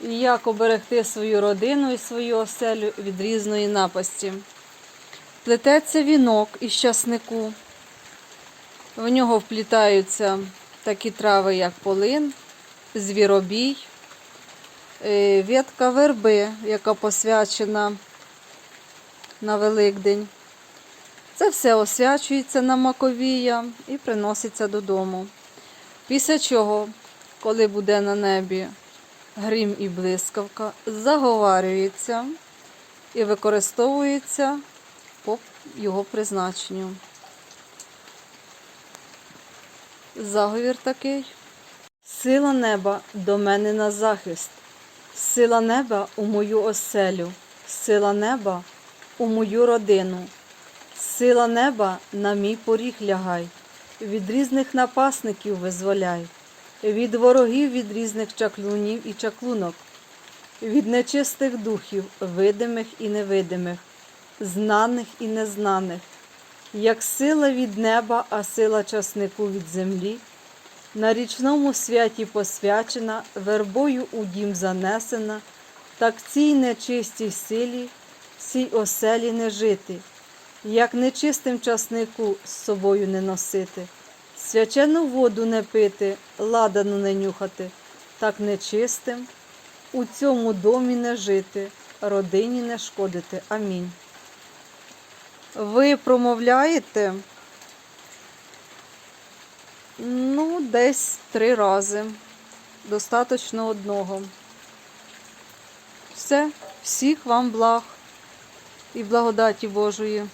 і як оберегти свою родину і свою оселю від різної напасті. Плететься вінок із часнику. В нього вплітаються такі трави, як полин, звіробій, е, ветка верби, яка посвячена на Великдень. Це все освячується на Маковія і приноситься додому. Після чого, коли буде на небі грім і блискавка, заговарюється і використовується по його призначенню. Заговір такий. Сила неба до мене на захист, сила неба у мою оселю, сила неба у мою родину, сила неба на мій поріг лягай, від різних напасників визволяй, від ворогів, від різних чаклунів і чаклунок, від нечистих духів, видимих і невидимих, знаних і незнаних, як сила від неба, а сила часнику від землі. На річному святі посвячена, вербою у дім занесена, так цій нечистій силі, цій оселі не жити, як нечистим часнику з собою не носити, свячену воду не пити, ладану не нюхати, так нечистим у цьому домі не жити, родині не шкодити. Амінь. Ви промовляєте? Ну, десь три рази. Достаточно одного. Все, всіх вам благ і благодаті Божої.